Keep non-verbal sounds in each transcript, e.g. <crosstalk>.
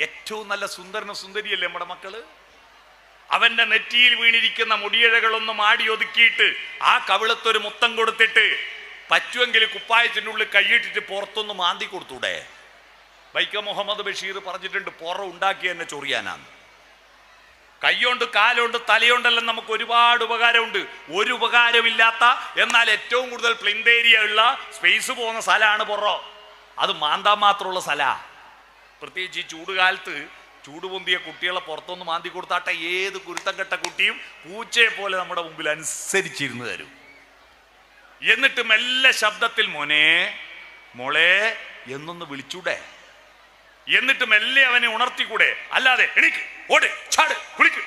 ഏറ്റവും നല്ല സുന്ദരന സുന്ദരിയല്ലേ നമ്മുടെ മക്കൾ? അവന്റെ നെറ്റിയിൽ വീണിരിക്കുന്ന മുടിയിഴകളൊന്നും ആടി ഒതുക്കിയിട്ട് ആ കവിളത്തൊരു മുത്തം കൊടുത്തിട്ട് പറ്റുമെങ്കിൽ കുപ്പായത്തിന്റെ ഉള്ളിൽ കൈയിട്ടിട്ട് പുറത്തൊന്ന് മാന്തി കൊടുത്തൂടെ? വൈക്കം മുഹമ്മദ് ബഷീർ പറഞ്ഞിട്ടുണ്ട് പുറ ഉണ്ടാക്കി എന്നെ ചൊറിയാനാണ് കൈയുണ്ട് കാലുണ്ട് തലയുണ്ടെല്ലാം നമുക്ക് ഒരുപാട് ഉപകാരമുണ്ട്. ഒരു ഉപകാരമില്ലാത്ത എന്നാൽ ഏറ്റവും കൂടുതൽ പ്ലിന്തേരിയ ഉള്ള സ്പേസ് പോകുന്ന സ്ഥലമാണ് പുറോ. അത് മാന്താൻ മാത്രമുള്ള സ്ഥല. പ്രത്യേകിച്ച് ഈ ചൂടുകാലത്ത് ചൂട് പൊന്തിയ കുട്ടികളെ പുറത്തൊന്ന് മാന്തി കൊടുത്താട്ടെ ഏത് കുരുത്തം കെട്ട കുട്ടിയും പൂച്ചയെ പോലെ നമ്മുടെ മുമ്പിൽ അനുസരിച്ചിരുന്നു തരും. എന്നിട്ട് മെല്ലെ ശബ്ദത്തിൽ മോനെ മോളെ എന്നൊന്ന് വിളിച്ചൂടെ? എന്നിട്ട് മെല്ലെ അവനെ ഉണർത്തിക്കൂടെ? അല്ലാതെ എണീക്ക് ഓട് ചാട് കുളിക്ക്.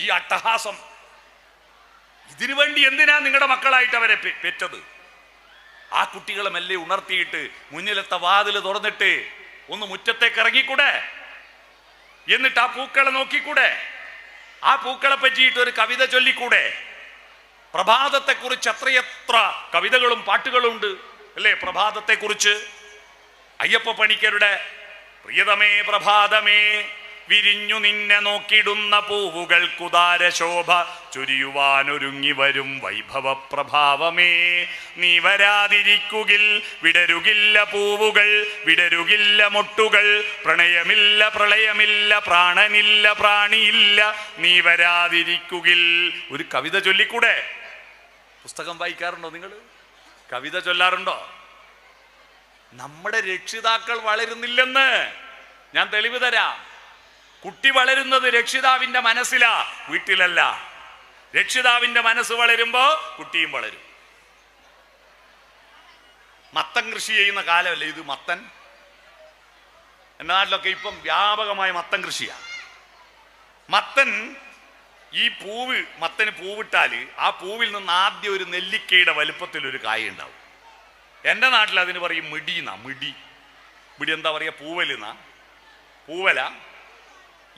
ഈ അട്ടഹാസം. ഇതിനു വേണ്ടി എന്തിനാ നിങ്ങളുടെ മക്കളായിട്ട് അവരെ പെറ്റത്? ആ കുട്ടികളെ മെല്ലെ ഉണർത്തിയിട്ട് മുന്നിലത്തെ വാതിൽ തുറന്നിട്ട് ഒന്ന് മുറ്റത്തേക്ക് ഇറങ്ങിക്കൂടെ? എന്നിട്ട് ആ പൂക്കളെ നോക്കിക്കൂടെ? ആ പൂക്കളെ പറ്റിയിട്ട് ഒരു കവിത ചൊല്ലിക്കൂടെ? പ്രഭാതത്തെക്കുറിച്ച് എത്രയെത്ര കവിതകളും പാട്ടുകളും ഉണ്ട് അല്ലേ? പ്രഭാതത്തെക്കുറിച്ച്. അയ്യപ്പ പണിക്കരുടെ പ്രിയതമേ പ്രഭാതമേ വിരിഞ്ഞു നിന്നെ നോക്കിടുന്ന പൂവുകൾ കുതാര ശോഭ ചൊരിയുവാനൊരുങ്ങി വരും വൈഭവ പ്രഭാവമേ നീ വരാതിരിക്കുകിൽ വിടരുകില്ല പൂവുകൾ വിടരുകില്ല മൊട്ടുകൾ പ്രണയമില്ല പ്രളയമില്ല പ്രാണനില്ല പ്രാണിയില്ല. നീ വരാതിരിക്കുകിൽ. ഒരു കവിത ചൊല്ലിക്കൂടെ? പുസ്തകം വായിക്കാറുണ്ടോ നിങ്ങൾ? കവിത ചൊല്ലാറുണ്ടോ? നമ്മുടെ രക്ഷിതാക്കൾ വളരുന്നില്ലെന്ന് ഞാൻ തെളിവ് തരാം. കുട്ടി വളരുന്നത് രക്ഷിതാവിന്റെ മനസ്സിലാ വീട്ടിലല്ല. രക്ഷിതാവിന്റെ മനസ്സ് വളരുമ്പോ കുട്ടിയും വളരും. മത്തൻ കൃഷി ചെയ്യുന്ന കാലമല്ല ഇത് മത്തൻ? എന്റെ നാട്ടിലൊക്കെ ഇപ്പം വ്യാപകമായ മത്തൻ കൃഷിയാ. മത്തൻ ഈ പൂവ് മത്തന് പൂവിട്ടാൽ ആ പൂവിൽ നിന്ന് ആദ്യം ഒരു നെല്ലിക്കയുടെ വലുപ്പത്തിൽ ഒരു കായ ഉണ്ടാവും. എന്റെ നാട്ടിൽ അതിന് പറയും മിടിന്നാ മിടി. മിടി എന്താ പറയുക പൂവലെന്നാ പൂവല.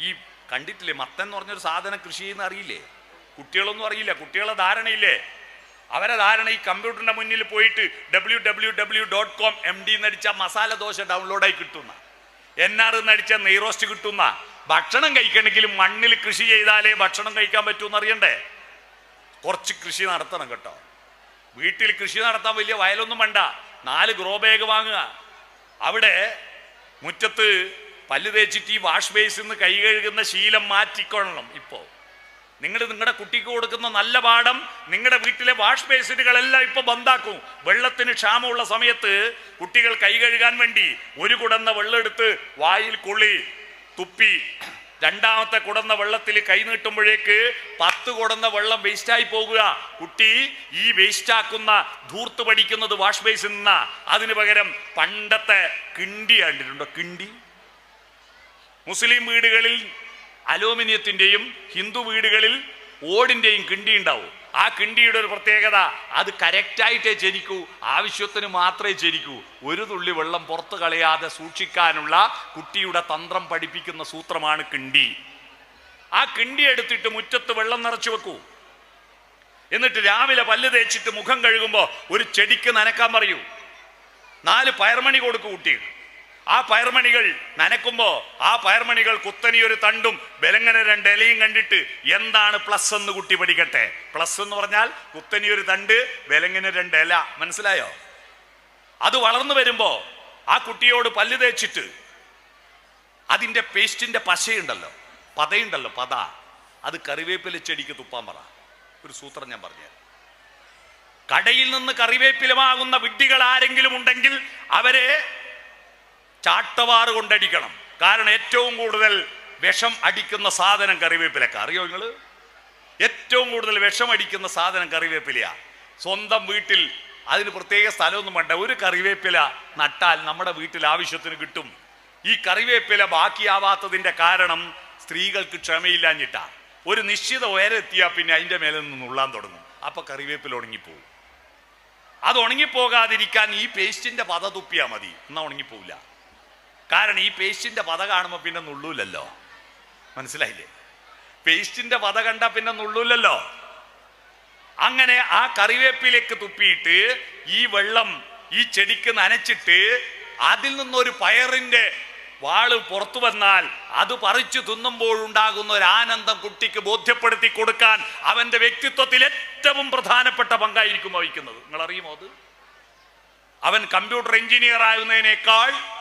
ഈ കണ്ടിട്ടില്ലേ മത്തൻ എന്ന് പറഞ്ഞൊരു സാധനം കൃഷി ചെയ്യുന്ന അറിയില്ലേ? കുട്ടികളൊന്നും അറിയില്ല. കുട്ടികളെ ധാരണയില്ലേ? അവരെ ധാരണ ഈ കമ്പ്യൂട്ടറിന്റെ മുന്നിൽ പോയിട്ട് W W W dot com M D എന്നടിച്ച masala dosa ഡൗൺലോഡായി കിട്ടുന്ന എൻ ആർ എന്നടിച്ച നെയ്റോസ്റ്റ് കിട്ടുന്ന ഭക്ഷണം കഴിക്കണമെങ്കിൽ മണ്ണിൽ കൃഷി ചെയ്താലേ ഭക്ഷണം കഴിക്കാൻ പറ്റുമെന്ന് അറിയണ്ടേ? കുറച്ച് കൃഷി നടത്തണം കേട്ടോ. വീട്ടിൽ കൃഷി നടത്താൻ വലിയ വയലൊന്നും വേണ്ട. നാല് ഗ്രോ ബാഗ് വാങ്ങുക. അവിടെ മുറ്റത്ത് പല്ല് തേച്ചിട്ട് ഈ വാഷ് ബേസിൽ നിന്ന് കൈ കഴുകുന്ന ശീലം മാറ്റിക്കൊള്ളണം ഇപ്പോൾ നിങ്ങൾ നിങ്ങളുടെ കുട്ടിക്ക് കൊടുക്കുന്ന നല്ല പാഠം നിങ്ങളുടെ വീട്ടിലെ വാഷ് ബേസിനുകളെല്ലാം ഇപ്പോൾ ബന്ധാക്കും. വെള്ളത്തിന് ക്ഷാമമുള്ള സമയത്ത് കുട്ടികൾ കൈ കഴുകാൻ വേണ്ടി ഒരു കുടന്ന വെള്ളം എടുത്ത് വായിൽ കുളി തുപ്പി. രണ്ടാമത്തെ കുടന്ന വെള്ളത്തിൽ കൈ നീട്ടുമ്പോഴേക്ക് പത്ത് കുടന്ന വെള്ളം വേസ്റ്റായി പോകുക. കുട്ടി ഈ വേസ്റ്റാക്കുന്ന ധൂർത്ത് പഠിക്കുന്നത് വാഷ് ബേസിൽ നിന്നാ. അതിന് പകരം പണ്ടത്തെ കിണ്ടി കണ്ടിട്ടുണ്ടോ? കിണ്ടി? മുസ്ലിം വീടുകളിൽ അലൂമിനിയത്തിന്റെയും ഹിന്ദു വീടുകളിൽ ഓടിന്റെയും കിണ്ടി ഉണ്ടാവും. ആ കിണ്ടിയുടെ ഒരു പ്രത്യേകത അത് കറക്റ്റായിട്ടേ ജനിക്കൂ ആവശ്യത്തിന് മാത്രമേ ജനിക്കൂ. ഒരു തുള്ളി വെള്ളം പുറത്തു കളയാതെ സൂക്ഷിക്കാനുള്ള കുട്ടിയുടെ തന്ത്രം പഠിപ്പിക്കുന്ന സൂത്രമാണ് കിണ്ടി. ആ കിണ്ടി എടുത്തിട്ട് മുറ്റത്ത് വെള്ളം നിറച്ചു വെക്കൂ. എന്നിട്ട് രാവിലെ പല്ല് തേച്ചിട്ട് മുഖം കഴുകുമ്പോൾ ഒരു ചെടിക്ക് നനക്കാൻ പറയൂ. നാല് പയർമണി കൊടുക്കൂ കുട്ടികൾ ആ പയർമണികൾ നനക്കുമ്പോ ആ പയർമണികൾ കുത്തനി ഒരു തണ്ടും ബലങ്ങനെ രണ്ട് ഇലയും കണ്ടിട്ട് എന്താണ് പ്ലസ് എന്ന് കുട്ടി പഠിക്കട്ടെ? പ്ലസ് എന്ന് പറഞ്ഞാൽ കുത്തനിയൊരു തണ്ട് ബലങ്ങനെ രണ്ട് ഇല. മനസ്സിലായോ? അത് വളർന്നു വരുമ്പോ ആ കുട്ടിയോട് പല്ല് തേച്ചിട്ട് അതിന്റെ പേസ്റ്റിന്റെ പശയുണ്ടല്ലോ പതയുണ്ടല്ലോ പത. അത് കറിവേപ്പില ചെടിക്ക് തുപ്പാൻ പറ. ഒരു സൂത്രം ഞാൻ പറഞ്ഞു കടയിൽ നിന്ന് കറിവേപ്പിലമാകുന്ന വിഡ്ഢികൾ ആരെങ്കിലും ഉണ്ടെങ്കിൽ അവരെ ചാട്ടവാറ് കൊണ്ടടിക്കണം. കാരണം ഏറ്റവും കൂടുതൽ വിഷം അടിക്കുന്ന സാധനം കറിവേപ്പിലക്ക. അറിയോ നിങ്ങൾ? ഏറ്റവും കൂടുതൽ വിഷം അടിക്കുന്ന സാധനം കറിവേപ്പിലയാ. സ്വന്തം വീട്ടിൽ അതിന് പ്രത്യേക സ്ഥലമൊന്നും വേണ്ട. ഒരു കറിവേപ്പില നട്ടാൽ നമ്മുടെ വീട്ടിൽ ആവശ്യത്തിന് കിട്ടും. ഈ കറിവേപ്പില ബാക്കിയാവാത്തതിന്റെ കാരണം സ്ത്രീകൾക്ക് ക്ഷമയില്ലാഞ്ഞിട്ടാ. ഒരു നിശ്ചിത ഉയരെത്തിയാൽ പിന്നെ അതിന്റെ മേലെ നിന്ന് നുള്ളാൻ തുടങ്ങും. അപ്പം കറിവേപ്പില ഉണങ്ങിപ്പോവും. അത് ഉണങ്ങിപ്പോകാതിരിക്കാൻ ഈ പേസ്റ്റിന്റെ പത തുപ്പിയാൽ മതി. എന്നാൽ ഉണങ്ങിപ്പോവില്ല. കാരണം ഈ പേസ്റ്റിന്റെ പത കാണുമ്പോൾ പിന്നെ നുള്ളൂലല്ലോ. മനസ്സിലായില്ലേ? പേസ്റ്റിന്റെ പത കണ്ട പിന്നെ നുള്ളൂലല്ലോ. അങ്ങനെ ആ കറിവേപ്പിലേക്ക് തുപ്പിയിട്ട് ഈ വെള്ളം ഈ ചെടിക്ക് നനച്ചിട്ട് അതിൽ നിന്നൊരു പയറിന്റെ വാൾ പുറത്തു വന്നാൽ അത് പറിച്ചു തിന്നുമ്പോഴുണ്ടാകുന്ന ഒരു ആനന്ദം കുട്ടിക്ക് ബോധ്യപ്പെടുത്തി കൊടുക്കാൻ അവന്റെ വ്യക്തിത്വത്തിൽ ഏറ്റവും പ്രധാനപ്പെട്ട പങ്കായിരിക്കും വഹിക്കുന്നത്. നിങ്ങൾ അറിയുമോ അത്? അവൻ കമ്പ്യൂട്ടർ എഞ്ചിനീയർ ആകുന്നതിനേക്കാൾ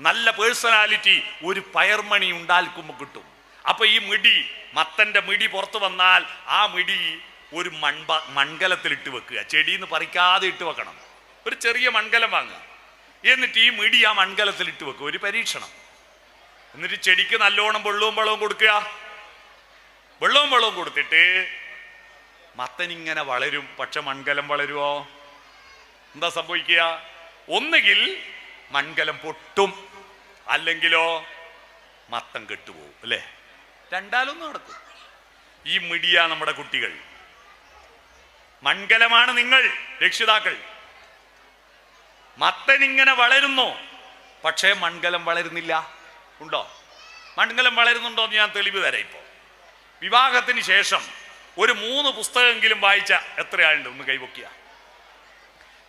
നല്ല പേഴ്സണാലിറ്റി ഒരു പയർമണി ഉണ്ടാൽക്കുമ്പോൾ കിട്ടും. അപ്പൊ ഈ മിടി മത്തന്റെ മിടി പുറത്തു വന്നാൽ ആ മിടി ഒരു മൺപ മൺകലത്തിൽ ഇട്ട് വെക്കുക. ചെടിന്ന് പറിക്കാതെ ഇട്ട് വെക്കണം. ഒരു ചെറിയ മൺകലം വാങ്ങുക. എന്നിട്ട് ഈ മിടി ആ മൺകലത്തിൽ ഇട്ട് വെക്കുക. ഒരു പരീക്ഷണം. എന്നിട്ട് ചെടിക്ക് നല്ലോണം വെള്ളവും വെള്ളവും കൊടുക്കുക. വെള്ളവും വെള്ളവും കൊടുത്തിട്ട് മത്തൻ ഇങ്ങനെ വളരും. പക്ഷെ മൺകലം വളരുമോ എന്താ സംഭവിക്കുക? ഒന്നുകിൽ മൺകലം പൊട്ടും. അല്ലെങ്കിലോ മത്തം കെട്ടുപോകും അല്ലേ? രണ്ടാലൊന്നും നടക്കും. ഈ മിടിയ നമ്മുടെ കുട്ടികൾ. മൺകലമാണ് നിങ്ങൾ രക്ഷിതാക്കൾ. മത്തൻ ഇങ്ങനെ വളരുന്നു? പക്ഷേ മൺകലം വളരുന്നില്ല. ഉണ്ടോ? മൺകലം വളരുന്നുണ്ടോ എന്ന് ഞാൻ തെളിവ് തരാം ഇപ്പോൾ വിവാഹത്തിന് ശേഷം ഒരു മൂന്ന് പുസ്തകമെങ്കിലും വായിച്ച എത്രയാളുണ്ട്? ഒന്ന് കൈവക്കിയ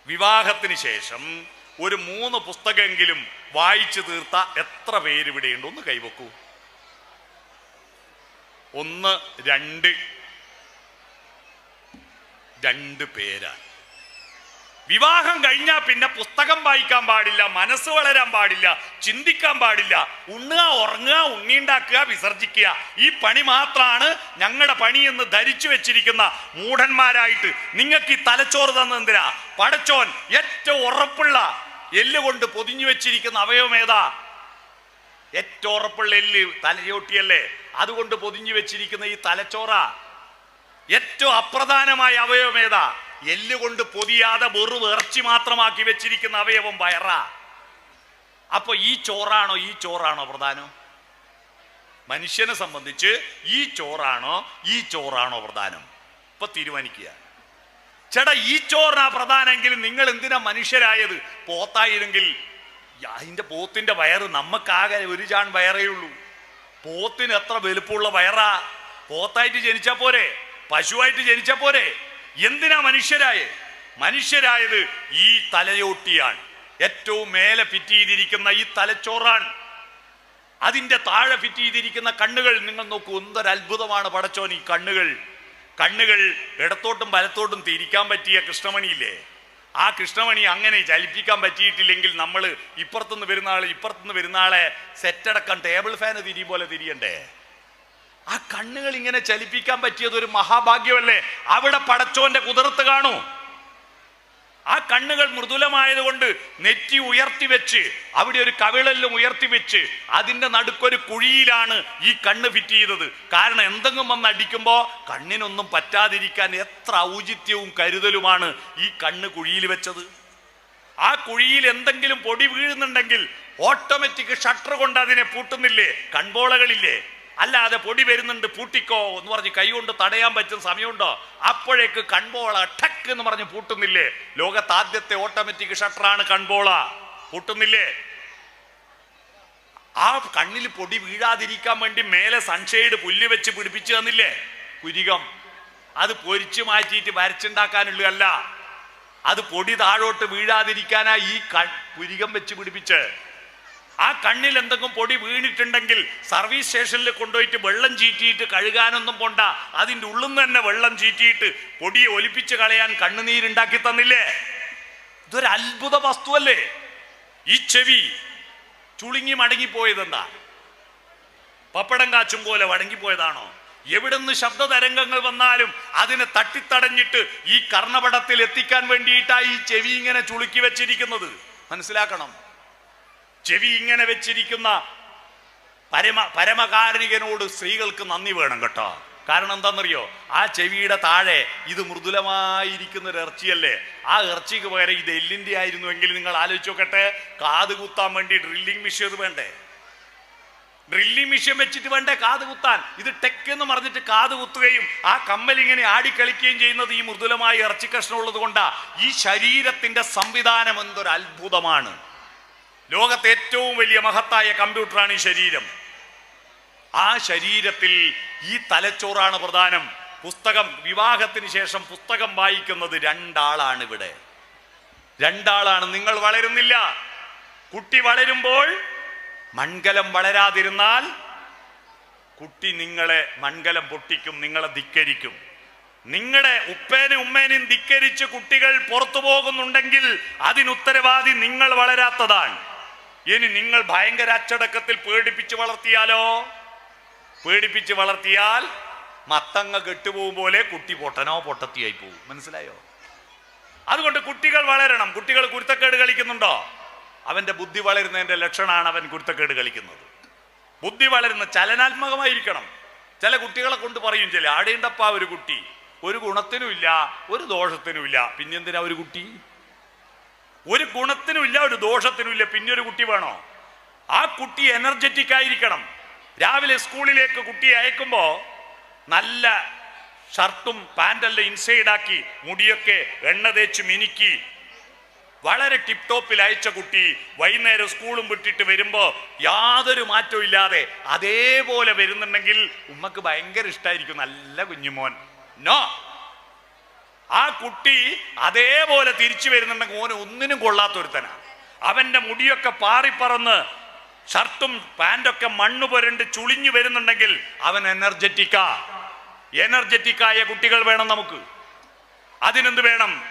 വിവാഹത്തിന് ശേഷം ഒരു മൂന്ന് പുസ്തകമെങ്കിലും വായിച്ചു തീർത്ത എത്ര പേര് ഇവിടെയുണ്ട്? ഒന്ന് കൈവക്കൂ. ഒന്ന് രണ്ട്. രണ്ട് പേരാണ്. വിവാഹം കഴിഞ്ഞാൽ പിന്നെ പുസ്തകം വായിക്കാൻ പാടില്ല മനസ്സ് വളരാൻ പാടില്ല ചിന്തിക്കാൻ പാടില്ല. ഉണ്ണുക ഉറങ്ങുക ഉണ്ണിണ്ടാക്കുക വിസർജിക്കുക. ഈ പണി മാത്രമാണ് ഞങ്ങളുടെ പണി എന്ന് ധരിച്ചു വെച്ചിരിക്കുന്ന മൂഢന്മാരായിട്ട് നിങ്ങൾക്ക് ഈ തലച്ചോറ് തന്നെന്തിനാ പടച്ചോൻ ഏറ്റവും ഉറപ്പുള്ള എല്ലുകൊണ്ട് പൊതിഞ്ഞു വെച്ചിരിക്കുന്ന അവയവം ഏതാ? ഏറ്റവും ഉറപ്പുള്ള എല്ല് തലയോട്ടിയല്ലേ അതുകൊണ്ട് പൊതിഞ്ഞു വെച്ചിരിക്കുന്ന ഈ തലച്ചോറ. ഏറ്റവും അപ്രധാനമായ അവയവം ഏതാ? എല്ല് കൊണ്ട് പൊതിയാതെ വെറും ഇറച്ചി മാത്രമാക്കി വെച്ചിരിക്കുന്ന അവയവം വയറാ. അപ്പൊ ഈ ചോറാണോ ഈ ചോറാണോ പ്രധാനം? മനുഷ്യനെ സംബന്ധിച്ച് ഈ ചോറാണോ ഈ ചോറാണോ പ്രധാനം? ഇപ്പൊ തീരുമാനിക്കുക. ചേട്ടാ ഈ ചോറിനാ പ്രധാനമെങ്കിൽ നിങ്ങൾ എന്തിനാ മനുഷ്യരായത്? പോത്തായിരുന്നെങ്കിൽ അതിന്റെ പോത്തിന്റെ വയറ് നമുക്കാകെ ഒരു ചാൺ വയറേ ഉള്ളൂ. പോത്തിന് എത്ര വലുപ്പമുള്ള വയറാ? പോത്തായിട്ട് ജനിച്ചാ പോരെ? പശുവായിട്ട് ജനിച്ചാ പോരെ? എന്തിനാ മനുഷ്യരായേ? മനുഷ്യരായത് ഈ തലയോട്ടിയാണ്. ഏറ്റവും മേലെ ഫിറ്റ് ചെയ്തിരിക്കുന്ന ഈ തലച്ചോറാണ്. അതിന്റെ താഴെ ഫിറ്റ് ചെയ്തിരിക്കുന്ന കണ്ണുകൾ നിങ്ങൾ നോക്കൂ എന്തൊരു അത്ഭുതമാണ് പടച്ചോൻ ഈ കണ്ണുകൾ. കണ്ണുകൾ ഇടത്തോട്ടും വലത്തോട്ടും തിരിക്കാൻ പറ്റിയ കൃഷ്ണമണിയില്ലേ? ആ കൃഷ്ണമണി അങ്ങനെ ചലിപ്പിക്കാൻ പറ്റിയിട്ടില്ലെങ്കിൽ നമ്മൾ ഇപ്പുറത്തുനിന്ന് വരുന്ന ഇപ്പുറത്തുനിന്ന് വരുന്ന സെറ്റടക്കം ടേബിൾ ഫാന് തിരി പോലെ തിരിയണ്ടേ? ആ കണ്ണുകൾ ഇങ്ങനെ ചലിപ്പിക്കാൻ പറ്റിയത് ഒരു മഹാഭാഗ്യമല്ലേ? അവിടെ പടച്ചോന്റെ കുതിർത്ത് കാണൂ. ആ കണ്ണുകൾ മൃദുലമായതുകൊണ്ട് നെറ്റി ഉയർത്തി വെച്ച് അവിടെ ഒരു കവിളെല്ലാം ഉയർത്തി വെച്ച് അതിന്റെ നടുക്കൊരു കുഴിയിലാണ് ഈ കണ്ണ് ഫിറ്റ് ചെയ്തത്. കാരണം എന്തെങ്കിലും വന്ന് അടിക്കുമ്പോ കണ്ണിനൊന്നും പറ്റാതിരിക്കാൻ എത്ര ഔചിത്യവും കരുതലുമാണ് ഈ കണ്ണ് കുഴിയിൽ വെച്ചത്. ആ കുഴിയിൽ എന്തെങ്കിലും പൊടി വീഴുന്നുണ്ടെങ്കിൽ ഓട്ടോമാറ്റിക് ഷട്ടർ കൊണ്ട് അതിനെ പൂട്ടുന്നില്ലേ? കൺപോളകളില്ലേ അല്ലാതെ പൊടി വരുന്നുണ്ട് പൂട്ടിക്കോ എന്ന് പറഞ്ഞ് കൈ കൊണ്ട് തടയാൻ പറ്റുന്ന സമയമുണ്ടോ? അപ്പോഴേക്ക് കൺപോള ടക്ക് എന്ന് പറഞ്ഞ് പൂട്ടുന്നില്ലേ? ലോകത്ത് ആദ്യത്തെ ഓട്ടോമാറ്റിക് ഷട്ടറാണ് കൺപോള പൂട്ടുന്നില്ലേ? ആ കണ്ണിൽ പൊടി വീഴാതിരിക്കാൻ വേണ്ടി മേലെ സൺഷെയ്ഡ് പുല്ല് വെച്ച് പിടിപ്പിച്ചു തന്നില്ലേ? കുരികം. അത് പൊരിച്ചു മാറ്റിയിട്ട് വരച്ചുണ്ടാക്കാനുള്ളതല്ല. അത് പൊടി താഴോട്ട് വീഴാതിരിക്കാനായി ഈ കുരികം വെച്ച് പിടിപ്പിച്ച് ആ കണ്ണിൽ എന്തെങ്കിലും പൊടി വീണിട്ടുണ്ടെങ്കിൽ സർവീസ് സ്റ്റേഷനിൽ കൊണ്ടുപോയിട്ട് വെള്ളം ചീറ്റിയിട്ട് കഴുകാനൊന്നും പോണ്ട. അതിന്റെ ഉള്ളിൽ നിന്ന് തന്നെ വെള്ളം ചീറ്റിയിട്ട് പൊടിയെ ഒലിപ്പിച്ച് കളയാൻ കണ്ണുനീരുണ്ടാക്കി തന്നില്ലേ? ഇതൊരു അത്ഭുത വസ്തുവല്ലേ? ഈ ചെവി ചുളുങ്ങി മടങ്ങിപ്പോയതെന്താ? പപ്പടം കാച്ചും പോലെ വടങ്ങിപ്പോയതാണോ എവിടുന്ന് ശബ്ദ തരംഗങ്ങൾ വന്നാലും അതിനെ തട്ടിത്തടഞ്ഞിട്ട് ഈ കർണപടത്തിൽ എത്തിക്കാൻ വേണ്ടിയിട്ടാ ഈ ചെവി ഇങ്ങനെ ചുളുക്കി വെച്ചിരിക്കുന്നത്. മനസ്സിലാക്കണം. ചെവി ഇങ്ങനെ വെച്ചിരിക്കുന്ന പരമ പരമകാരുണികനോട് സ്ത്രീകൾക്ക് നന്ദി വേണം കേട്ടോ. കാരണം എന്താണെന്നറിയോ? ആ ചെവിയുടെ താഴെ ഇത് മൃദുലമായിരിക്കുന്ന ഒരു ഇറച്ചിയല്ലേ? ആ ഇറച്ചിക്ക് പകരം ഇത് എല്ലിന്റെ ആയിരുന്നുവെങ്കിൽ നിങ്ങൾ ആലോചിച്ച് നോക്കട്ടെ. കാത് കുത്താൻ വേണ്ടി ഡ്രില്ലിംഗ് മെഷീൻ വേണ്ടേ? ഡ്രില്ലിംഗ് മെഷീൻ വെച്ചിട്ട് വേണ്ടേ കാത് കുത്താൻ? ഇത് ടെക് എന്ന് പറഞ്ഞിട്ട് കാത് കുത്തുകയും ആ കമ്മൽ ഇങ്ങനെ ആടിക്കളിക്കുകയും ചെയ്യുന്നത് ഈ മൃദുലമായ ഇറച്ചി കഷ്ണമുള്ളത് ഈ ശരീരത്തിന്റെ സംവിധാനം എന്തൊരു അത്ഭുതമാണ്. ലോകത്തെ ഏറ്റവും വലിയ മഹത്തായ കമ്പ്യൂട്ടറാണ് ഈ ശരീരം. ആ ശരീരത്തിൽ ഈ തലച്ചോറാണ് പ്രധാനം. പുസ്തകം വിവാഹത്തിന് ശേഷം പുസ്തകം വായിക്കുന്നത് രണ്ടാളാണ് ഇവിടെ. രണ്ടാളാണ്. നിങ്ങൾ വളരുന്നില്ല. കുട്ടി വളരുമ്പോൾ മൺകലം വളരാതിരുന്നാൽ കുട്ടി നിങ്ങളെ മൺകലം പൊട്ടിക്കും നിങ്ങളെ ധിക്കരിക്കും. നിങ്ങളുടെ ഉപ്പേനും ഉമ്മേനും ധിക്കരിച്ച് കുട്ടികൾ പുറത്തു പോകുന്നുണ്ടെങ്കിൽ അതിനുത്തരവാദി നിങ്ങൾ വളരാത്തതാണ്. ഇനി നിങ്ങൾ ഭയങ്കര അച്ചടക്കത്തിൽ പേടിപ്പിച്ച് വളർത്തിയാലോ? പേടിപ്പിച്ച് വളർത്തിയാൽ മത്തങ്ങ കെട്ടുപോകും പോലെ കുട്ടി പൊട്ടനോ പൊട്ടത്തിയായി പോകും. മനസ്സിലായോ? അതുകൊണ്ട് കുട്ടികൾ വളരണം. കുട്ടികൾ കുരുത്തക്കേട് കളിക്കുന്നുണ്ടോ? അവന്റെ ബുദ്ധി വളരുന്നതിന്റെ ലക്ഷണമാണ് അവൻ കുരുത്തക്കേട് കളിക്കുന്നത്. ബുദ്ധി വളരുന്ന ചലനാത്മകമായിരിക്കണം. ചില കുട്ടികളെ കൊണ്ട് പറയും ചില ആടേണ്ടപ്പ ഒരു കുട്ടി. ഒരു ഗുണത്തിനുമില്ല ഒരു ദോഷത്തിനുമില്ല. പിന്നെന്തിനാ ഒരു കുട്ടി? ഒരു ഗുണത്തിനും ഇല്ല ഒരു ദോഷത്തിനും ഇല്ല. പിന്നെ ഒരു കുട്ടി വേണോ? ആ കുട്ടി എനർജറ്റിക് ആയിരിക്കണം. രാവിലെ സ്കൂളിലേക്ക് കുട്ടിയെ അയക്കുമ്പോൾ നല്ല ഷർട്ടും പാന്റെല്ലാം ഇൻസൈഡാക്കി മുടിയൊക്കെ എണ്ണ തേച്ച് മിനുക്കി. വളരെ ടിപ് ടോപ്പിൽ അയച്ച കുട്ടി വൈകുന്നേരം സ്കൂളും വിട്ടിട്ട് വരുമ്പോൾ യാതൊരു മാറ്റവും ഇല്ലാതെ അതേപോലെ വരുന്നുണ്ടെങ്കിൽ ഉമ്മക്ക് ഭയങ്കര ഇഷ്ടമായിരിക്കും നല്ല കുഞ്ഞുമോൻ. നോ ആ കുട്ടി അതേപോലെ തിരിച്ചു വരുന്നുണ്ടെങ്കിൽ ഓന് ഒന്നിനും കൊള്ളാത്തൊരുത്തനാ. അവന്റെ മുടിയൊക്കെ പാറിപ്പറന്ന് ഷർട്ടും പാന്റൊക്കെ മണ്ണ് പുരണ്ട് ചുളിഞ്ഞു വരുന്നുണ്ടെങ്കിൽ അവൻ എനർജറ്റിക്കാ എനർജറ്റിക്കായ കുട്ടികൾ വേണം നമുക്ക്. അതിനെന്ത് വേണം?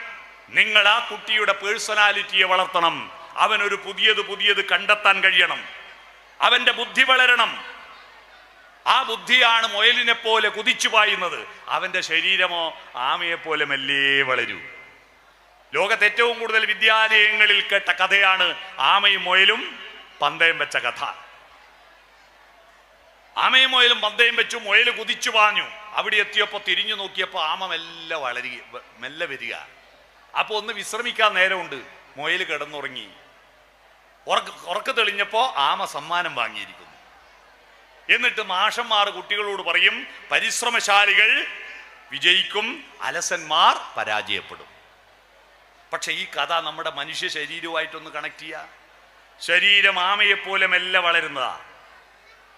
നിങ്ങൾ ആ കുട്ടിയുടെ പേഴ്സണാലിറ്റിയെ വളർത്തണം. അവനൊരു പുതിയത് പുതിയത് കണ്ടെത്താൻ കഴിയണം. അവന്റെ ബുദ്ധി വളരണം. ആ ബുദ്ധിയാണ് മൊയലിനെ പോലെ കുതിച്ചു പായുന്നത്. അവന്റെ ശരീരമോ ആമയെ പോലെ മെല്ലേ വളരൂ. ലോകത്ത് ഏറ്റവും കൂടുതൽ വിദ്യാലയങ്ങളിൽ കേട്ട കഥയാണ് ആമയും മൊയലും പന്തയം വെച്ച കഥ. ആമയും മൊയലും പന്തയം വെച്ചു മുയൽ കുതിച്ചു പാഞ്ഞു. അവിടെ എത്തിയപ്പോ തിരിഞ്ഞു നോക്കിയപ്പോ ആമ മെല്ലെ വളരുക മെല്ലെ വരിക. അപ്പൊ ഒന്ന് വിശ്രമിക്കാൻ നേരമുണ്ട്. മുയൽ കിടന്നുറങ്ങി. ഉറക്ക ഉറക്ക തെളിഞ്ഞപ്പോ ആമ സമ്മാനം വാങ്ങിയിരിക്കുന്നു. എന്നിട്ട് മാഷന്മാർ കുട്ടികളോട് പറയും പരിശ്രമശാലികൾ വിജയിക്കും അലസന്മാർ പരാജയപ്പെടും. പക്ഷെ ഈ കഥ നമ്മുടെ മനുഷ്യ ശരീരവുമായിട്ടൊന്ന് കണക്ട് ചെയ്യുക ശരീരം ആമയെപ്പോലെ മെല്ലെ വളരുന്നതാ.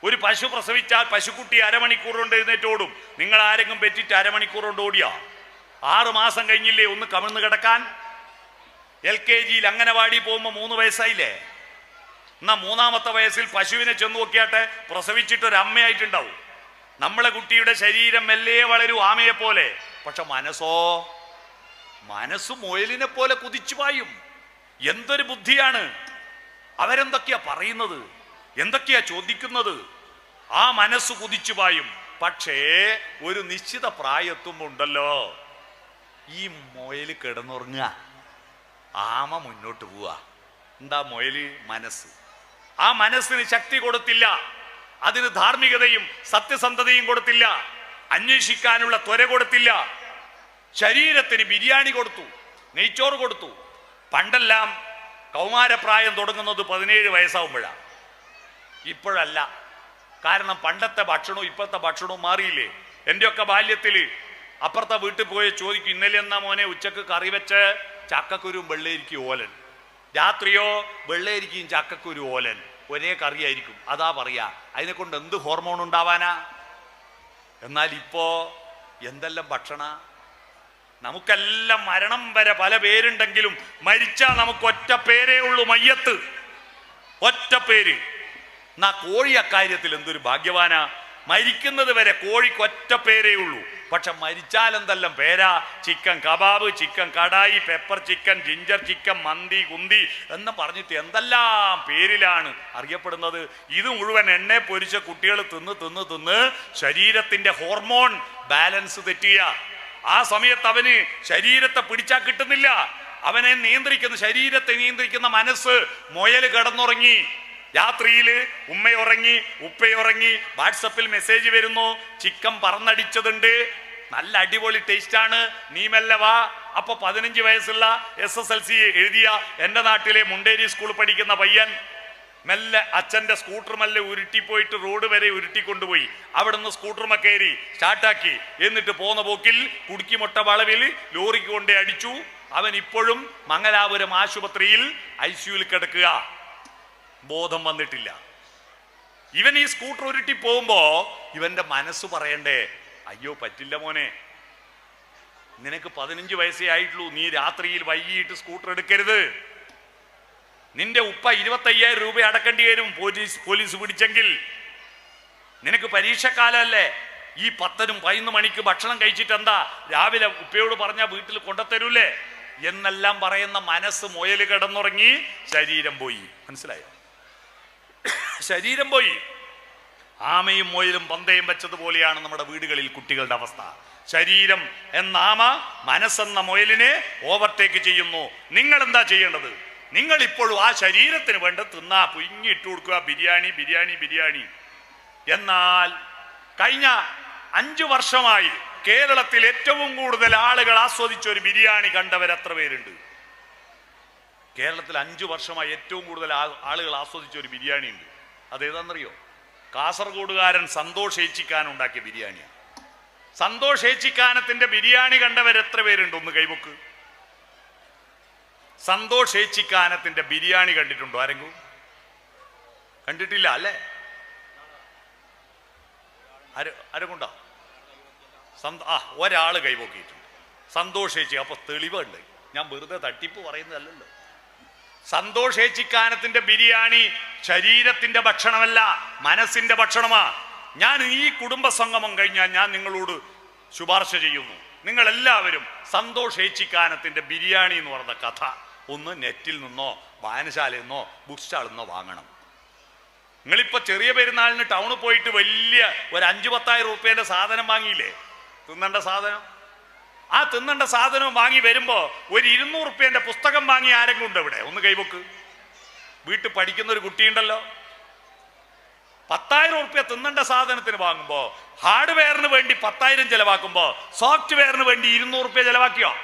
ഒരു പശു പ്രസവിച്ചാൽ പശുക്കുട്ടി അരമണിക്കൂർ കൊണ്ട് എഴുന്നേറ്റോടും നിങ്ങൾ ആരെങ്കിലും പെറ്റിട്ട് അരമണിക്കൂർ കൊണ്ട് ഓടിയോ? ആറ് മാസം കഴിഞ്ഞില്ലേ ഒന്ന് കമിഴ്ന്ന് കിടക്കാൻ? എൽ കെ ജിയിൽ അംഗനവാടി പോകുമ്പോൾ മൂന്ന് വയസ്സായില്ലേ? എന്നാ മൂന്നാമത്തെ വയസ്സിൽ പശുവിനെ ചെന്ന് നോക്കിയാട്ടെ പ്രസവിച്ചിട്ട് ഒരു അമ്മയായിട്ടുണ്ടാവും. നമ്മളെ കുട്ടിയുടെ ശരീരം മെല്ലെ വളരും ആമയെ പോലെ പക്ഷെ മനസ്സോ? മനസ്സ് മുയലിനെ പോലെ കുതിച്ചു പായും. എന്തൊരു ബുദ്ധിയാണ്? അവരെന്തൊക്കെയാ പറയുന്നത്? എന്തൊക്കെയാ ചോദിക്കുന്നത്? ആ മനസ്സ് കുതിച്ചു പായും. പക്ഷേ ഒരു നിശ്ചിത പ്രായത്തുമുണ്ടല്ലോ ഈ മുയൽ കിടന്നുറങ്ങുക. ആമ മുന്നോട്ട് പോവുക. എന്താ മുയൽ? മനസ്സ്. ആ മനസ്സിന് ശക്തി കൊടുത്തില്ല. അതിന് ധാർമ്മികതയും സത്യസന്ധതയും കൊടുത്തില്ല. അന്വേഷിക്കാനുള്ള ത്വര കൊടുത്തില്ല. ശരീരത്തിന് ബിരിയാണി കൊടുത്തു നെയ്ച്ചോറ് കൊടുത്തു. പണ്ടെല്ലാം കൗമാരപ്രായം തുടങ്ങുന്നത് പതിനേഴ് വയസ്സാവുമ്പോഴാണ് ഇപ്പോഴല്ല. കാരണം പണ്ടത്തെ ഭക്ഷണവും ഇപ്പോഴത്തെ ഭക്ഷണവും മാറിയില്ലേ? എന്റെയൊക്കെ ബാല്യത്തിൽ അപ്പുറത്തെ വീട്ടിൽ പോയി ചോദിക്കും ഇന്നലെ എന്നാ മോനെ ഉച്ചയ്ക്ക് കറി വെച്ച് ചക്കക്കുരും വെള്ളരിക്കും ഓലൻ? രാത്രിയോ വെള്ളരിക്കും ചക്കക്കുരു ഓലൻ. ഒരേ കറിയായിരിക്കും. അതാ പറയാ. അതിനെ കൊണ്ട് എന്ത് ഹോർമോൺ ഉണ്ടാവാനാ? എന്നാൽ ഇപ്പോ എന്തെല്ലാം ഭക്ഷണ? നമുക്കെല്ലാം മരണം വരെ പല പേരുണ്ടെങ്കിലും മരിച്ചാൽ നമുക്ക് ഒറ്റ പേരേ ഉള്ളൂ മയ്യത്ത്. ഒറ്റ പേര്. എന്നാ കോഴി അക്കാര്യത്തിൽ എന്തൊരു ഭാഗ്യവാനാ? മരിക്കുന്നത് വരെ കോഴിക്ക് ഒറ്റ പേരേ ഉള്ളൂ. പക്ഷെ മരിച്ചാൽ എന്തെല്ലാം പേരാ? Chicken kebab chicken kadai pepper chicken ginger chicken mandi Kunti എന്ന് പറഞ്ഞിട്ട് എന്തെല്ലാം പേരിലാണ് അറിയപ്പെടുന്നത്? ഇത് മുഴുവൻ എണ്ണ പൊരിച്ച കുട്ടികൾ തിന്ന് തിന്ന് തിന്ന് ശരീരത്തിന്റെ ഹോർമോൺ ബാലൻസ് തെറ്റിയ. ആ സമയത്ത് അവന് ശരീരത്തെ പിടിച്ചാൽ കിട്ടുന്നില്ല. അവനെ നിയന്ത്രിക്കുന്ന ശരീരത്തെ നിയന്ത്രിക്കുന്ന മനസ്സ് മുയൽ കിടന്നുറങ്ങി. രാത്രിയിൽ ഉമ്മയുറങ്ങി ഉപ്പയുറങ്ങി വാട്സപ്പിൽ മെസ്സേജ് വരുന്നു ചിക്കൻ പറന്നടിച്ചതുണ്ട് നല്ല അടിപൊളി ടേസ്റ്റ് ആണ് നീ മെല്ലെ വാ. അപ്പൊ പതിനഞ്ച് വയസ്സുള്ള എസ് എസ് എൽ സി എഴുതിയ എന്റെ നാട്ടിലെ മുണ്ടേരി സ്കൂൾ പഠിക്കുന്ന പയ്യൻ മെല്ലെ അച്ഛന്റെ സ്കൂട്ടർ മെല്ലെ ഉരുട്ടിപ്പോയിട്ട് റോഡ് വരെ ഉരുട്ടി കൊണ്ടുപോയി അവിടുന്ന് സ്കൂട്ടർമ കയറി സ്റ്റാർട്ടാക്കി. എന്നിട്ട് പോന്ന പോക്കിൽ കുടുക്കിമുട്ട വളവിൽ ലോറിക്ക് കൊണ്ടേ അടിച്ചു. അവൻ ഇപ്പോഴും മംഗലാപുരം ആശുപത്രിയിൽ ഐ കിടക്കുക. ബോധം വന്നിട്ടില്ല. ഇവൻ ഈ സ്കൂട്ടർ ഉരുട്ടി പോകുമ്പോ ഇവന്റെ മനസ്സ് പറയണ്ടേ അയ്യോ പറ്റില്ല മോനെ. നിനക്ക് പതിനഞ്ച് വയസ്സേ ആയിട്ടുള്ളൂ. നീ രാത്രിയിൽ വൈകിട്ട് സ്കൂട്ടർ എടുക്കരുത്. നിന്റെ ഉപ്പ ഇരുപത്തയ്യായിരം രൂപ അടക്കേണ്ടി വരും പോലീസ് പോലീസ് പിടിച്ചെങ്കിൽ. നിനക്ക് പരീക്ഷക്കാലല്ലേ. ഈ പത്തനും പതിനൊന്ന് മണിക്ക് ഭക്ഷണം കഴിച്ചിട്ട് എന്താ രാവിലെ ഉപ്പയോട് പറഞ്ഞാൽ വീട്ടിൽ കൊണ്ടുത്തരൂലേ എന്നെല്ലാം പറയുന്ന മനസ്സ് മുയൽ കിടന്നുറങ്ങി ശരീരം പോയി. മനസ്സിലായോ? <coughs> ശരീരം പോയി. ആമയും മോയിലും പന്തയും വെച്ചതുപോലെയാണ് നമ്മുടെ വീടുകളിൽ കുട്ടികളുടെ അവസ്ഥ. ശരീരം എന്ന ആമ മനസ്സെന്ന മൊയലിനെ ഓവർടേക്ക് ചെയ്യുന്നു. നിങ്ങൾ എന്താ ചെയ്യേണ്ടത്? നിങ്ങൾ ഇപ്പോഴും ആ ശരീരത്തിന് വേണ്ട തിന്നാ പുഞ്ഞി ഇട്ട് കൊടുക്കുക ബിരിയാണി ബിരിയാണി ബിരിയാണി. എന്നാൽ കഴിഞ്ഞ അഞ്ചു വർഷമായി കേരളത്തിൽ ഏറ്റവും കൂടുതൽ ആളുകൾ ആസ്വദിച്ച ഒരു ബിരിയാണി കണ്ടവർ എത്ര പേരുണ്ട്? കേരളത്തിൽ അഞ്ചു വർഷമായി ഏറ്റവും കൂടുതൽ ആളുകൾ ആസ്വദിച്ച ഒരു ബിരിയാണി ഉണ്ട് അതേതാണെന്നറിയോ? കാസർഗോഡുകാരൻ സന്തോഷ് ഏച്ചിക്കാൻ ഉണ്ടാക്കിയ ബിരിയാണിയാണ്. സന്തോഷ് ഏച്ചിക്കാനത്തിന്റെ ബിരിയാണി കണ്ടവർ എത്ര പേരുണ്ട്? ഒന്ന് കൈവക്ക് സന്തോഷ് ഏച്ചിക്കാനത്തിന്റെ ബിരിയാണി കണ്ടിട്ടുണ്ടോ? ആരെങ്കിലും? കണ്ടിട്ടില്ല അല്ലേ? ആര് ആരെക്കൊണ്ടോ? സന്ത ആ ഒരാൾ സന്തോഷ് സന്തോഷേച്ചി അപ്പൊ തെളിവുണ്ട് ഞാൻ വെറുതെ തട്ടിപ്പ് പറയുന്നതല്ലല്ലോ. സന്തോഷേച്ചിക്കാനത്തിന്റെ ബിരിയാണി ശരീരത്തിന്റെ ഭക്ഷണമല്ല മനസ്സിന്റെ ഭക്ഷണമാ. ഞാൻ ഈ കുടുംബ സംഗമം കഴിഞ്ഞാൽ ഞാൻ നിങ്ങളോട് ശുപാർശ ചെയ്യുന്നു. നിങ്ങൾ എല്ലാവരും സന്തോഷേച്ചിക്കാനത്തിന്റെ ബിരിയാണി എന്ന് പറഞ്ഞ കഥ ഒന്ന് നെറ്റിൽ നിന്നോ വായനശാലയിൽ നിന്നോ ബുക്ക് സ്റ്റാളിൽ നിന്നോ വാങ്ങണം. നിങ്ങളിപ്പോ ചെറിയ പെരുന്നാളിന് ടൗണിൽ പോയിട്ട് വലിയ ഒരു അഞ്ചു പത്തായിരം റുപ്യേന്റെ സാധനം വാങ്ങിയില്ലേ? തിന്നേണ്ട സാധനം? ആ തിന്നേണ്ട സാധനവും വാങ്ങി വരുമ്പോൾ ഒരു ഇരുന്നൂറ് റുപ്യന്റെ പുസ്തകം വാങ്ങി ആരെങ്കിലും ഉണ്ട് ഇവിടെ? ഒന്ന് കൈവക്ക്. വീട്ടിൽ പഠിക്കുന്ന ഒരു കുട്ടിയുണ്ടല്ലോ. പത്തായിരം റുപ്യ തിന്നേണ്ട സാധനത്തിന് വാങ്ങുമ്പോൾ ഹാർഡ്വെയറിന് വേണ്ടി പത്തായിരം ചിലവാക്കുമ്പോൾ സോഫ്റ്റ്വെയറിന് വേണ്ടി ഇരുന്നൂറ് റുപ്യ ചിലവാക്കിയോ?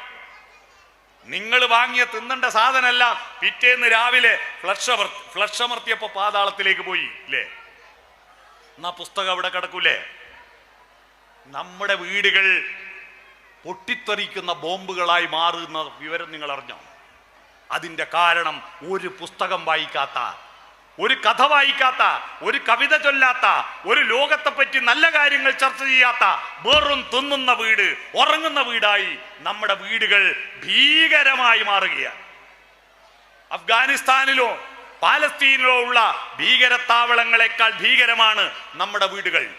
നിങ്ങൾ വാങ്ങിയ തിന്നേണ്ട സാധനമെല്ലാം പിറ്റേന്ന് രാവിലെ ഫ്ലഷ് ഫ്ലഷ് അമർത്തിയപ്പോൾ പാതാളത്തിലേക്ക് പോയി ഇല്ലേ? എന്നാ പുസ്തകം അവിടെ കിടക്കൂലേ? നമ്മുടെ വീടുകൾ പൊട്ടിത്തെറിക്കുന്ന ബോംബുകളായി മാറുന്ന വിവരം നിങ്ങൾ അറിഞ്ഞോ? അതിന്റെ കാരണം ഒരു പുസ്തകം വായിക്കാത്ത ഒരു കഥ വായിക്കാത്ത ഒരു കവിത ചൊല്ലാത്ത ഒരു ലോകത്തെ പറ്റി നല്ല കാര്യങ്ങൾ ചർച്ച ചെയ്യാത്ത വെറും തിന്നുന്ന വീട് ഉറങ്ങുന്ന വീടായി നമ്മുടെ വീടുകൾ ഭീകരമായി മാറുകയാണ്. അഫ്ഗാനിസ്ഥാനിലോ പാലസ്തീനിലോ ഉള്ള ഭീകരത്താവളങ്ങളെക്കാൾ ഭീകരമാണ് നമ്മുടെ വീടുകൾ.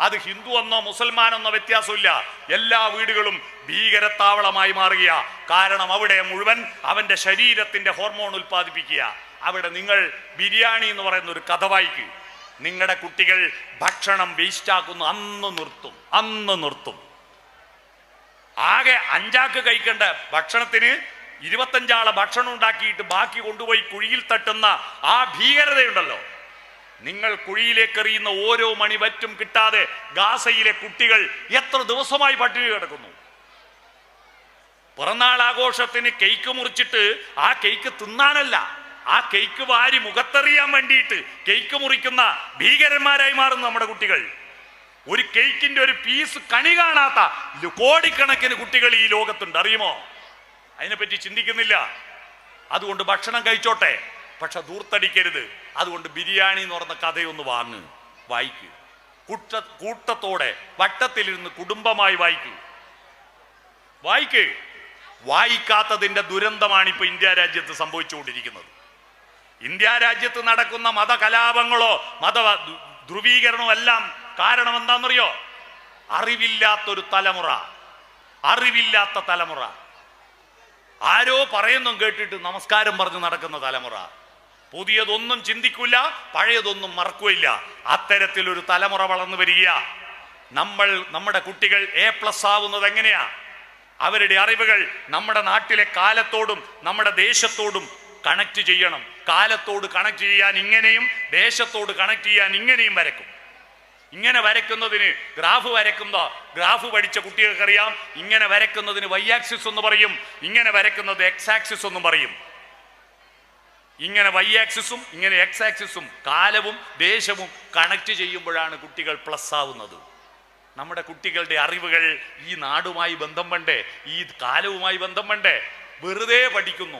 അത് ഹിന്ദു എന്നോ മുസൽമാൻ എന്നോ വ്യത്യാസമില്ല. എല്ലാ വീടുകളും ഭീകരത്താവളമായി മാറുക കാരണം അവിടെ മുഴുവൻ അവന്റെ ശരീരത്തിന്റെ ഹോർമോൺ ഉൽപ്പാദിപ്പിക്കുക. അവിടെ നിങ്ങൾ ബിരിയാണി എന്ന് പറയുന്ന ഒരു കഥ വായിക്കുക നിങ്ങളുടെ കുട്ടികൾ ഭക്ഷണം വേസ്റ്റാക്കുന്നു അന്ന് നിർത്തും അന്ന് നിർത്തും. ആകെ അഞ്ചാക്ക് കഴിക്കേണ്ട ഭക്ഷണത്തിന് ഇരുപത്തഞ്ചാളെ ഭക്ഷണം ഉണ്ടാക്കിയിട്ട് ബാക്കി കൊണ്ടുപോയി കുഴിയിൽ തട്ടുന്ന ആ ഭീകരതയുണ്ടല്ലോ. നിങ്ങൾ കുഴിയിലേക്ക് എറിയുന്ന ഓരോ മണി പറ്റും കിട്ടാതെ ഗാസയിലെ കുട്ടികൾ എത്ര ദിവസമായി പട്ടിണി കിടക്കുന്നു? പിറന്നാൾ ആഘോഷത്തിന് കേക്ക് മുറിച്ചിട്ട് ആ കേക്ക് തിന്നാനല്ല ആ കേക്ക് വാരി മുഖത്തെറിയാൻ വേണ്ടിയിട്ട് കേക്ക് മുറിക്കുന്ന ഭീകരന്മാരായി മാറുന്നു നമ്മുടെ കുട്ടികൾ. ഒരു കേക്കിന്റെ ഒരു പീസ് കണി കാണാത്ത കോടിക്കണക്കിന് കുട്ടികൾ ഈ ലോകത്തുണ്ട്. അറിയുമോ? അതിനെപ്പറ്റി ചിന്തിക്കുന്നില്ല. അതുകൊണ്ട് ഭക്ഷണം കഴിച്ചോട്ടെ. പക്ഷെ ദൂർത്തടിക്കരുത്. അതുകൊണ്ട് ബിരിയാണി എന്ന് പറഞ്ഞ കഥയൊന്ന് വാങ്ങ്. വായിക്ക്. കുട്ട കൂട്ടത്തോടെ വട്ടത്തിലിരുന്ന് കുടുംബമായി വായിക്കൂ. വായിക്ക്. വായിക്കാത്തതിന്റെ ദുരന്തമാണ് ഇപ്പൊ ഇന്ത്യ രാജ്യത്ത് സംഭവിച്ചുകൊണ്ടിരിക്കുന്നത്. ഇന്ത്യ രാജ്യത്ത് നടക്കുന്ന മതകലാപങ്ങളോ മത ധു- ധ്രുവീകരണമോ എല്ലാം കാരണം എന്താണെന്നറിയോ? അറിവില്ലാത്തൊരു തലമുറ. അറിവില്ലാത്ത തലമുറ. ആരോ പറയുന്നും കേട്ടിട്ട് നമസ്കാരം പറഞ്ഞു നടക്കുന്ന തലമുറ. പുതിയതൊന്നും ചിന്തിക്കില്ല പഴയതൊന്നും മറക്കുകയില്ല അത്തരത്തിലൊരു തലമുറ വളർന്നു വരിക. നമ്മൾ നമ്മുടെ കുട്ടികൾ എ പ്ലസ് ആവുന്നത് എങ്ങനെയാ? അവരുടെ അറിവുകൾ നമ്മുടെ നാട്ടിലെ കാലത്തോടും നമ്മുടെ ദേശത്തോടും കണക്ട് ചെയ്യണം. കാലത്തോട് കണക്ട് ചെയ്യാൻ ഇങ്ങനെയും ദേശത്തോട് കണക്ട് ചെയ്യാൻ ഇങ്ങനെയും വരക്കും ഇങ്ങനെ വരയ്ക്കുന്നതിന് ഗ്രാഫ് വരയ്ക്കുന്ന? ഗ്രാഫ് പഠിച്ച കുട്ടികൾക്കറിയാം. ഇങ്ങനെ വരയ്ക്കുന്നതിന് വൈ ആക്സിസ് എന്ന് പറയും. ഇങ്ങനെ വരയ്ക്കുന്നത് എക്സ് ആക്സിസ് എന്നും പറയും. ഇങ്ങനെ വൈ ആക്സിസും ഇങ്ങനെ എക്സ് ആക്സിസും കാലവും ദേശവും കണക്ട് ചെയ്യുമ്പോഴാണ് കുട്ടികൾ പ്ലസ് ആവുന്നത്. നമ്മുടെ കുട്ടികളുടെ അറിവുകൾ ഈ നാടുമായി ബന്ധം വേണ്ടേ ഈ കാലവുമായി ബന്ധം വേണ്ടേ വെറുതെ പഠിക്കുന്നു.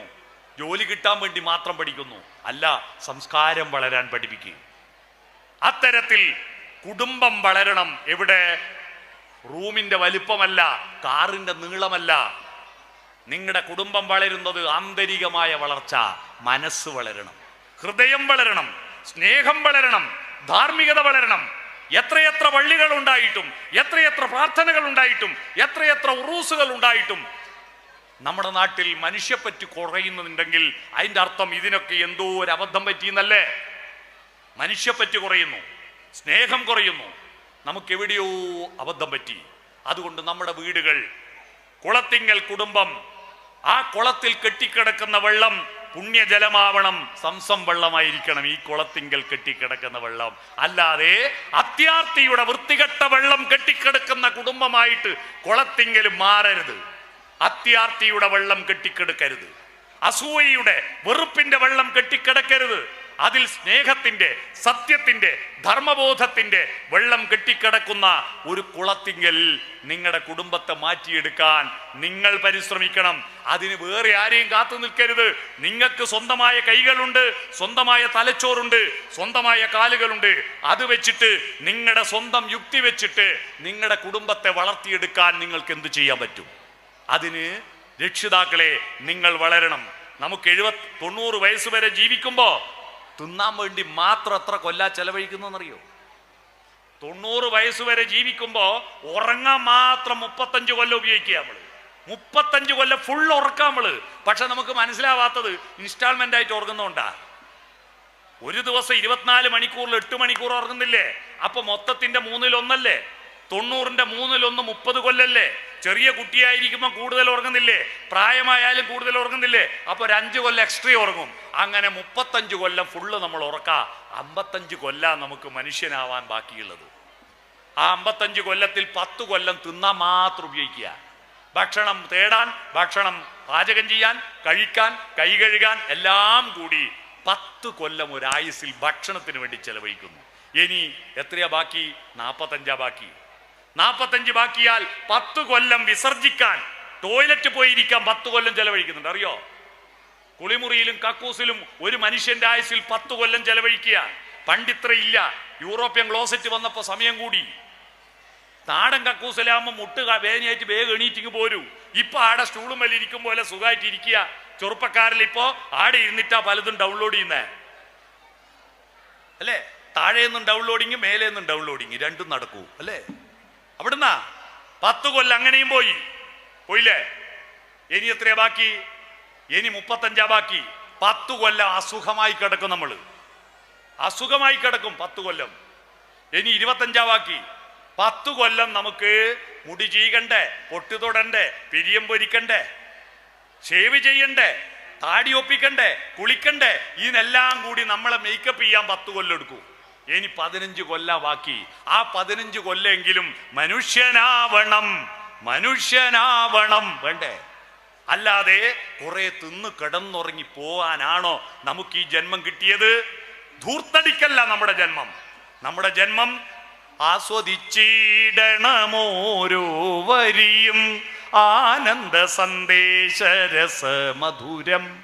ജോലി കിട്ടാൻ വേണ്ടി മാത്രം പഠിക്കുന്നു. അല്ല സംസ്കാരം വളരാൻ പഠിപ്പിക്കുക അത്തരത്തിൽ കുടുംബം വളരണം എവിടെ? റൂമിന്റെ വലിപ്പമല്ല കാറിന്റെ നീളമല്ല നിങ്ങളുടെ കുടുംബം വളരുന്നത് ആന്തരികമായ വളർച്ച മനസ്സ് വളരണം. ഹൃദയം വളരണം സ്നേഹം വളരണം ധാർമ്മികത വളരണം. എത്രയെത്ര വള്ളികൾ ഉണ്ടായിട്ടും എത്രയെത്ര പ്രാർത്ഥനകൾ ഉണ്ടായിട്ടും എത്രയെത്ര ഉറൂസുകൾ ഉണ്ടായിട്ടും. നമ്മുടെ നാട്ടിൽ മനുഷ്യപ്പറ്റി കുറയുന്നുണ്ടെങ്കിൽ അതിന്റെ അർത്ഥം ഇതിനൊക്കെ എന്തോ ഒരു അബദ്ധം പറ്റിയെന്നല്ലേ? മനുഷ്യപ്പറ്റി കുറയുന്നു സ്നേഹം കുറയുന്നു. നമുക്ക് എവിടെയോ അബദ്ധം പറ്റി. അതുകൊണ്ട് നമ്മുടെ വീടുകൾ കുളത്തിങ്ങൽ കുടുംബം ആ കുളത്തിൽ കെട്ടിക്കിടക്കുന്ന വെള്ളം പുണ്യജലമാവണം സംസം വെള്ളമായിരിക്കണം ഈ കുളത്തിങ്കൽ കെട്ടിക്കിടക്കുന്ന വെള്ളം. അല്ലാതെ അത്യാർത്തിയുടെ വൃത്തികെട്ട വെള്ളം കെട്ടിക്കിടക്കുന്ന കുടുംബമായിട്ട് കുളത്തിങ്കൽ മാറരുത്. അത്യാർത്തിയുടെ വെള്ളം കെട്ടിക്കിടക്കരുത്. അസൂയയുടെ വെറുപ്പിന്റെ വെള്ളം കെട്ടിക്കിടക്കരുത്. അതിൽ സ്നേഹത്തിന്റെ സത്യത്തിന്റെ ധർമ്മബോധത്തിന്റെ വെള്ളം കെട്ടിക്കിടക്കുന്ന ഒരു കുളത്തിങ്കൽ നിങ്ങളുടെ കുടുംബത്തെ മാറ്റിയെടുക്കാൻ നിങ്ങൾ പരിശ്രമിക്കണം. അതിന് വേറെ ആരെയും കാത്തു നിൽക്കരുത്. നിങ്ങൾക്ക് സ്വന്തമായ കൈകളുണ്ട് സ്വന്തമായ തലച്ചോറുണ്ട് സ്വന്തമായ കാലുകളുണ്ട്. അത് വെച്ചിട്ട് നിങ്ങളുടെ സ്വന്തം യുക്തി വെച്ചിട്ട് നിങ്ങളുടെ കുടുംബത്തെ വളർത്തിയെടുക്കാൻ നിങ്ങൾക്ക് എന്ത് ചെയ്യാൻ പറ്റും? അതിന് രക്ഷിതാക്കളെ നിങ്ങൾ വളരണം. നമുക്ക് എഴുപത് തൊണ്ണൂറ് വയസ്സ് വരെ ജീവിക്കുമ്പോ തിന്നാൻ വേണ്ടി മാത്രം എത്ര കൊല്ല ചെലവഴിക്കുന്നറിയോ തൊണ്ണൂറ് വയസ്സ് വരെ ജീവിക്കുമ്പോ ഉറങ്ങാൻ മാത്രം മുപ്പത്തഞ്ച് കൊല്ലം ഉപയോഗിക്കുക നമ്മൾ. മുപ്പത്തഞ്ച് കൊല്ലം ഫുൾ ഉറക്കാം നമ്മൾ. പക്ഷെ നമുക്ക് മനസ്സിലാവാത്തത് ഇൻസ്റ്റാൾമെന്റ് ആയിട്ട് ഉറങ്ങുന്നോണ്ടാ ഒരു ദിവസം ഇരുപത്തിനാല് മണിക്കൂറിൽ എട്ട് മണിക്കൂർ ഉറങ്ങുന്നില്ലേ? അപ്പൊ മൊത്തത്തിന്റെ മൂന്നിലൊന്നല്ലേ? തൊണ്ണൂറിന്റെ മൂന്നിലൊന്ന് മുപ്പത് കൊല്ലല്ലേ? ചെറിയ കുട്ടിയായിരിക്കുമ്പോൾ കൂടുതൽ ഉറങ്ങുന്നില്ലേ? പ്രായമായാലും കൂടുതൽ ഉറങ്ങുന്നില്ലേ? അപ്പോൾ ഒരു അഞ്ച് കൊല്ലം എക്സ്ട്രീ ഉറങ്ങും. അങ്ങനെ മുപ്പത്തഞ്ച് കൊല്ലം ഫുള്ള് നമ്മൾ ഉറക്കാം. അമ്പത്തഞ്ച് കൊല്ലം നമുക്ക് മനുഷ്യനാവാൻ ബാക്കിയുള്ളത്. ആ അമ്പത്തഞ്ച് കൊല്ലത്തിൽ പത്ത് കൊല്ലം തിന്നാൻ മാത്രം ഉപയോഗിക്കുക. ഭക്ഷണം തേടാൻ ഭക്ഷണം പാചകം ചെയ്യാൻ കഴിക്കാൻ കൈ കഴുകാൻ എല്ലാം കൂടി പത്ത് കൊല്ലം ഒരായുസിൽ ഭക്ഷണത്തിന് വേണ്ടി ചെലവഴിക്കുന്നു. ഇനി എത്രയാ ബാക്കി? നാൽപ്പത്തഞ്ചാ ബാക്കി. നാപ്പത്തഞ്ച് ബാക്കിയാൽ പത്ത് കൊല്ലം വിസർജിക്കാൻ ടോയ്ലറ്റ് പോയിരിക്കാൻ പത്ത് കൊല്ലം ചെലവഴിക്കുന്നുണ്ട്. അറിയോ? കുളിമുറിയിലും കക്കൂസിലും ഒരു മനുഷ്യന്റെ ആയുസിൽ പത്ത് കൊല്ലം ചെലവഴിക്കുക. പണ്ടിത്ര ഇല്ല. യൂറോപ്യൻ ക്ലോസറ്റ് വന്നപ്പോ സമയം കൂടി. നാടൻ കക്കൂസിലാകുമ്പോൾ മുട്ട് വേനയായിട്ട് വേഗം എണീറ്റിങ് പോരൂ. ഇപ്പൊ ആടെ സ്റ്റൂളും മേലെ ഇരിക്കും പോലെ സുഖമായിട്ട് ഇരിക്കുക. ചെറുപ്പക്കാരിൽ ഇപ്പോ ആടെ ഇരുന്നിട്ടാ പലതും ഡൗൺലോഡ് ചെയ്യുന്നേ. അല്ലേ? താഴെ നിന്നും ഡൗൺലോഡിങ് മേലെ നിന്നും ഡൗൺലോഡിങ് രണ്ടും നടക്കൂ. അല്ലേ? അവിടുന്നാ? പത്ത് കൊല്ലം അങ്ങനെയും പോയി. പോയില്ലേ? ഇനി എത്രയാ ബാക്കി? ഇനി മുപ്പത്തഞ്ചാ ബാക്കി. പത്ത് കൊല്ലം അസുഖമായി കിടക്കും നമ്മൾ അസുഖമായി കിടക്കും പത്ത് കൊല്ലം. ഇനി ഇരുപത്തഞ്ചാ ബാക്കി. പത്ത് കൊല്ലം നമുക്ക് മുടി ചീകണ്ടേ പൊട്ടി തൊടണ്ടേ പിരിയം പൊരിക്കണ്ടേ ഷേവ് ചെയ്യണ്ടേ താടി ഒപ്പിക്കണ്ടേ കുളിക്കണ്ടേ ഇതിനെല്ലാം കൂടി നമ്മളെ മേക്കപ്പ് ചെയ്യാൻ പത്ത് കൊല്ലം എടുക്കും. ഇനി പതിനഞ്ച് കൊല്ല ബാക്കി. ആ പതിനഞ്ച് കൊല്ലെങ്കിലും മനുഷ്യനാവണം മനുഷ്യനാവണം. വേണ്ടേ? അല്ലാതെ കുറെ തിന്ന് കിടന്നുറങ്ങി പോവാനാണോ നമുക്ക് ഈ ജന്മം കിട്ടിയത്? ധൂർത്തടിക്കല്ല നമ്മുടെ ജന്മം. നമ്മുടെ ജന്മം ആസ്വദിച്ചിടണമോരോ വരിയും ആനന്ദ സന്ദേശ മധുരം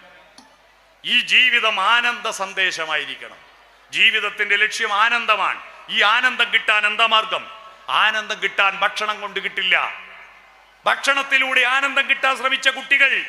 ഈ ജീവിതം ആനന്ദ സന്ദേശമായിരിക്കണം. ജീവിതത്തിന്റെ ലക്ഷ്യം ആനന്ദമാണ്. ഈ ആനന്ദം കിട്ടാൻ എന്താ മാർഗം? ആനന്ദം കിട്ടാൻ ഭക്ഷണം കൊണ്ട് കിട്ടില്ല. ഭക്ഷണത്തിലൂടെ ആനന്ദം കിട്ടാൻ ശ്രമിച്ച കുട്ടികൾ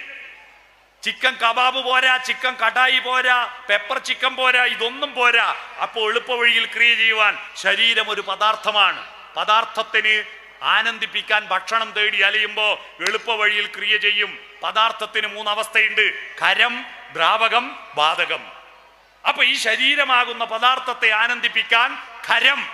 ചിക്കൻ കബാബ് പോരാ ചിക്കൻ കടായി പോരാ പെപ്പർ ചിക്കൻ പോരാ ഇതൊന്നും പോരാ. അപ്പോൾ എളുപ്പ വഴിയിൽ ക്രിയ ചെയ്യുവാൻ ശരീരം ഒരു പദാർത്ഥമാണ്. പദാർത്ഥത്തിന് ആനന്ദിപ്പിക്കാൻ ഭക്ഷണം തേടി അലയുമ്പോൾ എളുപ്പ വഴിയിൽ ക്രിയ ചെയ്യും. പദാർത്ഥത്തിന് മൂന്നവസ്ഥയുണ്ട് കരം ദ്രാവകം ബാധകം അപ്പൊ ഈ ശരീരമാകുന്ന പദാർത്ഥത്തെ ആനന്ദിപ്പിക്കാൻ ഖരം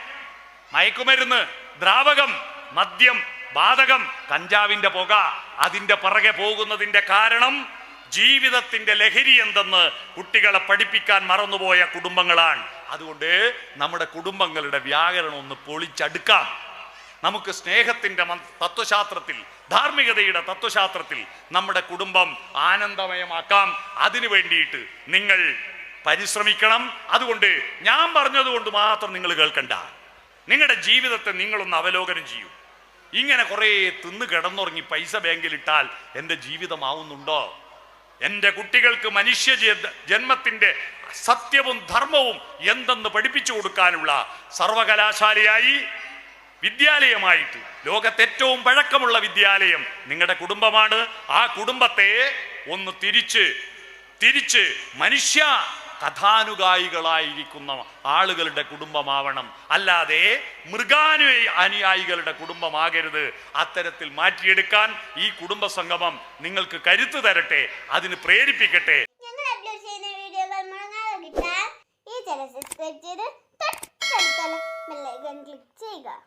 മയക്കുമരുന്ന് ദ്രാവകം മദ്യം ബാധകം കഞ്ചാവിന്റെ പുക അതിന്റെ പിറകെ പോകുന്നതിന്റെ കാരണം ജീവിതത്തിന്റെ ലഹരി എന്തെന്ന് കുട്ടികളെ പഠിപ്പിക്കാൻ മറന്നുപോയ കുടുംബങ്ങളാണ്. അതുകൊണ്ട് നമ്മുടെ കുടുംബങ്ങളുടെ വ്യാകരണം ഒന്ന് പൊളിച്ചടുക്കാം. നമുക്ക് സ്നേഹത്തിന്റെ തത്വശാസ്ത്രത്തിൽ ധാർമ്മികതയുടെ തത്വശാസ്ത്രത്തിൽ നമ്മുടെ കുടുംബം ആനന്ദമയമാക്കാം. അതിനു വേണ്ടിയിട്ട് നിങ്ങൾ പരിശ്രമിക്കണം. അതുകൊണ്ട് ഞാൻ പറഞ്ഞതുകൊണ്ട് മാത്രം നിങ്ങൾ കേൾക്കണ്ട. നിങ്ങളുടെ ജീവിതത്തെ നിങ്ങളൊന്ന് അവലോകനം ചെയ്യൂ. ഇങ്ങനെ കുറേ തിന്ന് കിടന്നുറങ്ങി പൈസ ബാങ്കിലിട്ടാൽ എന്റെ ജീവിതമാവുന്നുണ്ടോ? എന്റെ കുട്ടികൾക്ക് മനുഷ്യ ജന്മത്തിന്റെ സത്യവും ധർമ്മവും എന്തെന്ന് പഠിപ്പിച്ചു കൊടുക്കാനുള്ള സർവകലാശാലയായി വിദ്യാലയമായിട്ട്. ലോകത്ത് ഏറ്റവും പഴക്കമുള്ള വിദ്യാലയം നിങ്ങളുടെ കുടുംബമാണ്. ആ കുടുംബത്തെ ഒന്ന് തിരിച്ച് തിരിച്ച് മനുഷ്യ കഥാനുഗായികളായിരിക്കുന്ന ആളുകളുടെ കുടുംബമാവണം. അല്ലാതെ മൃഗാനു അനുയായികളുടെ കുടുംബമാകരുത്. അത്തരത്തിൽ മാറ്റിയെടുക്കാൻ ഈ കുടുംബ സംഗമം നിങ്ങൾക്ക് കരുത്തു തരട്ടെ അതിന് പ്രേരിപ്പിക്കട്ടെ. ഈ ചാനൽ സബ്സ്ക്രൈബ് ചെയ്ത് തൊട്ടടുത്തുള്ള ബെല്ലൈക്കൺ ക്ലിക്ക് ചെയ്യുക.